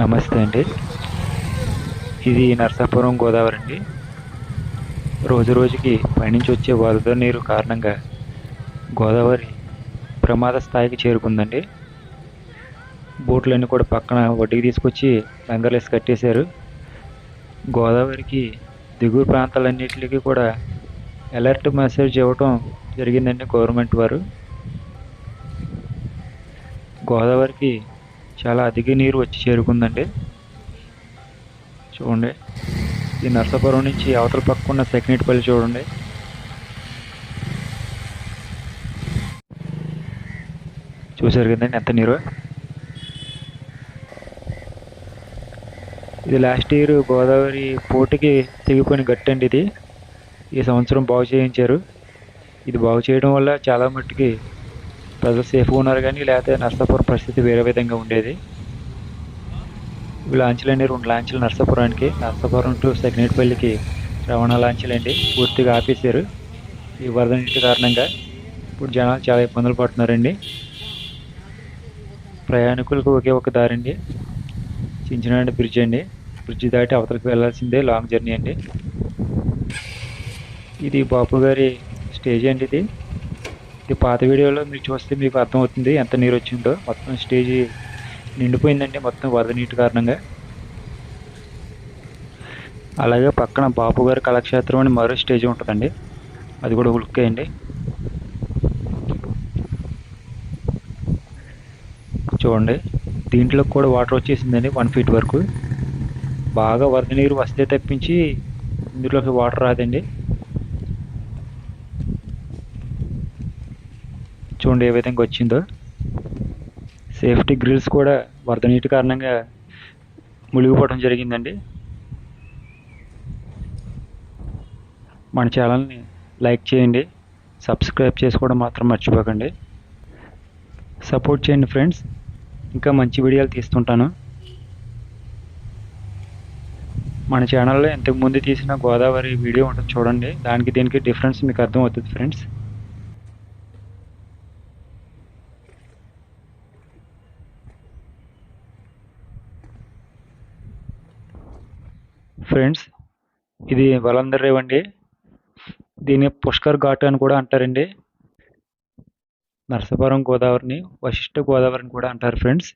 నమస్తే అండి. ఇది నరసాపురం గోదావరి అండి. రోజు రోజుకి పైనుంచి వచ్చే వరద నీరు కారణంగా గోదావరి ప్రమాద స్థాయికి చేరుకుందండి. బోట్లన్నీ కూడా పక్కన వడ్డీకి తీసుకొచ్చి లంగర్లేసి కట్టేశారు. గోదావరికి దిగువ ప్రాంతాలన్నిటికీ కూడా అలర్ట్ మెసేజ్ ఇవ్వటం జరిగిందండి గవర్నమెంట్ వారు. గోదావరికి చాలా అధిక నీరు వచ్చి చేరుకుందండి. చూడండి. ఈ నర్సాపురం నుంచి అవతల పక్క ఉన్న చూడండి. చూసారు కదండి ఎంత నీరు? ఇది లాస్ట్ ఇయర్ గోదావరి పోటుకి తెగిపోయిన గట్టి అండి ఇది. ఈ సంవత్సరం బాగు చేయించారు. ఇది బాగు చేయడం వల్ల చాలా మట్టుకి ప్రజలు సేఫ్గా ఉన్నారు కానీ లేకపోతే నర్సాపురం పరిస్థితి వేరే విధంగా ఉండేది. ఇవి లాంచ్లు అండి రెండు లాంచ్లు నర్సాపురానికి. నర్సాపురం టు సెకండ్పల్లికి రవాణా లాంచ్లు అండి పూర్తిగా ఆపేశారు. ఈ వరద నీటి కారణంగా ఇప్పుడు జనాలు చాలా ఇబ్బందులు పడుతున్నారండి. ప్రయాణికులకు ఒకే ఒక దారి అండి చించినాడు బ్రిడ్జ్ అండి. బ్రిడ్జ్ దాటి అవతలకి వెళ్ళాల్సిందే లాంగ్ జర్నీ అండి. ఇది బాపు గారి స్టేజ్ అండి ఇది. ఇది పాత వీడియోలో మీరు చూస్తే మీకు అర్థమవుతుంది ఎంత నీరు వచ్చిందో మొత్తం స్టేజ్ నిండిపోయిందండి మొత్తం వరద నీటి కారణంగా. అలాగే పక్కన బాపు గారి కళాక్షేత్రం అని మరో స్టేజ్ ఉంటుందండి. అది కూడా ఉల్కే అండి. చూడండి దీంట్లో కూడా వాటర్ వచ్చేసిందండి వన్ ఫీట్ వరకు. బాగా వరద నీరు వస్తే తప్పించి ఇందులోకి వాటర్ రాదండి. చూడండి ఏ విధంగా వచ్చిందో. సేఫ్టీ గ్రిల్స్ కూడా వరద నీటి కారణంగా మునిగిపోవడం జరిగిందండి. మన ఛానల్ని లైక్ చేయండి సబ్స్క్రైబ్ చేసుకోవడం మాత్రం మర్చిపోకండి. సపోర్ట్ చేయండి ఫ్రెండ్స్. ఇంకా మంచి వీడియోలు తీస్తుంటాను. మన ఛానల్లో ఇంతకుముందు తీసిన గోదావరి వీడియో ఉంటుంది చూడండి. దానికి దీనికి డిఫరెన్స్ మీకు అర్థమవుతుంది ఫ్రెండ్స్. ఫ్రెండ్స్. ఇది వలందర్ రేవ్ అండి దీన్ని పుష్కర్ ఘాట్ అని కూడా అంటారండి. నరసపురం గోదావరిని వశిష్ఠ గోదావరిని కూడా అంటారు ఫ్రెండ్స్.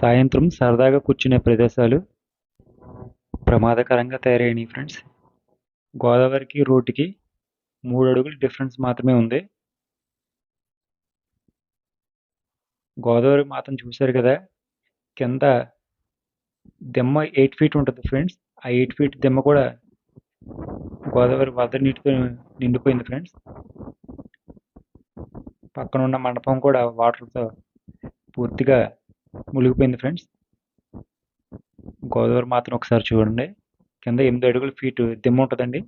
సాయంత్రం సరదాగా కూర్చునే ప్రదేశాలు ప్రమాదకరంగా తయారైనాయి ఫ్రెండ్స్. గోదావరికి రోడ్డుకి మూడు అడుగులు డిఫరెన్స్ మాత్రమే ఉంది. గోదావరి మాత్రం చూశారు కదా. కింద దిమ్మ ఎయిట్ ఫీట్ ఉంటుంది ఫ్రెండ్స్ ఆ ఎయిట్ ఫీట్ దిమ్మ కూడా గోదావరి వరద నీటితో నిండిపోయింది ఫ్రెండ్స్ పక్కన ఉన్న మండపం కూడా వాటర్తో పూర్తిగా మునిగిపోయింది ఫ్రెండ్స్ గోదావరి మాత్రం ఒకసారి చూడండి. కింద ఎనిమిది అడుగుల ఫీట్ దిమ్మ ఉంటుందండి.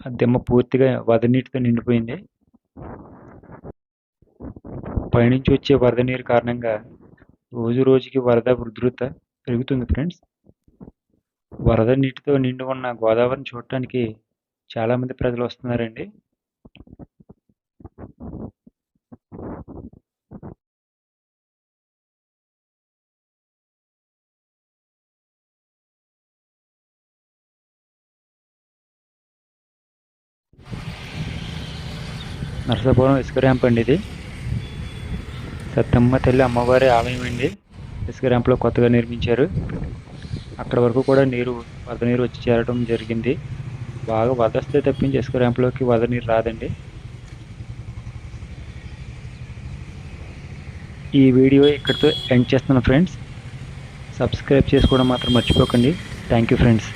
ఆ దిమ్మ పూర్తిగా వరద నీటితో నిండిపోయింది. పైనుంచి వచ్చే వరద నీరు కారణంగా రోజు రోజుకి వరద ఉధృత పెరుగుతుంది ఫ్రెండ్స్. వరద నీటితో నిండి ఉన్న గోదావరిని చూడటానికి చాలామంది ప్రజలు వస్తున్నారండి. నరసాపురం ఇసుక ర్యాంప్ అండి ఇది. సత్తమ్మ తల్లి అమ్మవారి ఆలయం అండి. ఇసుక ర్యాంప్లో కొత్తగా నిర్మించారు. అక్కడ వరకు కూడా నీరు వరద నీరు వచ్చి చేరడం జరిగింది. బాగా వరద వస్తే తప్పించి ఇసుక ర్యాంప్లోకి వరద నీరు రాదండి. ఈ వీడియో ఇక్కడితో ఎండ్ చేస్తున్నాను ఫ్రెండ్స్. సబ్స్క్రైబ్ చేసుకోవడం మాత్రం మర్చిపోకండి. Thank you friends.